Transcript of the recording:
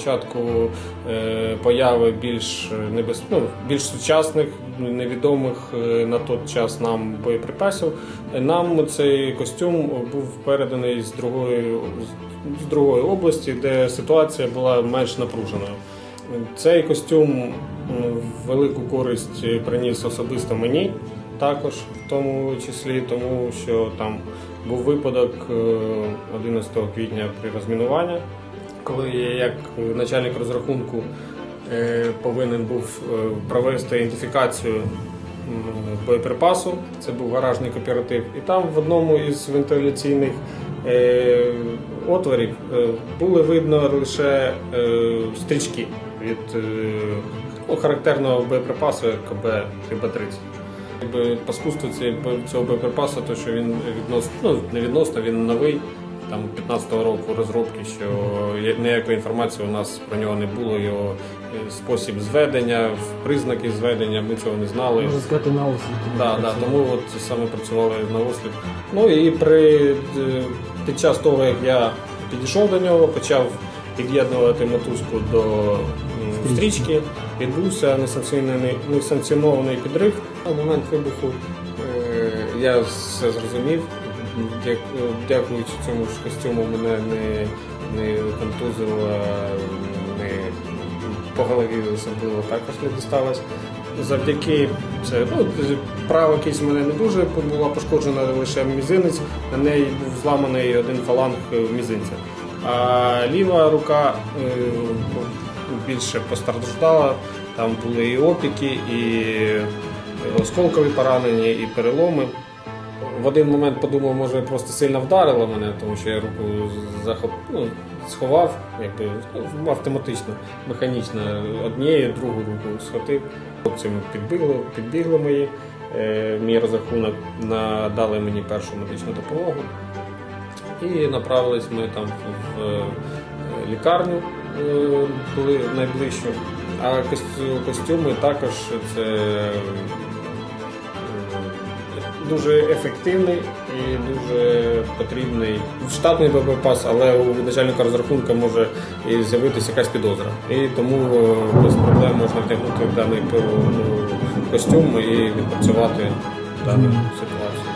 початку е, появи більш небез... ну, більш сучасних, невідомих е, на той час нам боєприпасів, е, нам цей костюм був переданий з другої з другої області, де ситуація була менш напруженою. Цей костюм велику користь приніс особисто мені, також в тому числі, тому що там був випадок е, 11 квітня при розмінуванні, коли я як начальник розрахунку е, повинен був е, провести ідентифікацію боєприпасу. Це був гаражний кооператив. І там в одному із вентиляційних е, отворів було видно лише стрічки від характерного боєприпасу КБ КБ-30. Якби паскудство цього боєприпасу, то що він відносно, ну не відносно, він новий, там 15-го року розробки, що ніякої інформації у нас про нього не було, його е, спосіб зведення, признаки зведення, ми цього не знали. Можна сказати, на осліп. Да, да, тому от саме працювали на осліп. Ну і при, е, під час того, як я підійшов до нього, почав під'єднувати мотузку до стрічки, відбувся несанкціонований, несанкціонований підрив. На момент вибуху е, я все зрозумів. Дя- Дякуючи цьому ж костюму, мене не, не контузило, не по голові особливо також не дісталось. Завдяки це ну, права кість мене не дуже була пошкоджена лише мізинець, на неї був зламаний один фаланг е, мізинця. А ліва рука е, більше постраждала, там були і опіки, і осколкові поранення, і переломи. В один момент подумав, може просто сильно вдарило мене, тому що я руку захоп... ну, сховав, якби ну, автоматично, механічно однією, другу руку схватив. Хлопці підбігли, підбігли мої, е, мій розрахунок надали мені першу медичну допомогу. І направились ми там в е, лікарню е, були найближчу. А костюми також це дуже ефективний і дуже потрібний штатний боєприпас, але у начальника розрахунку може і з'явитися якась підозра. І тому е, без проблем можна втягнути в даний ну, костюм і відпрацювати дану ситуацію.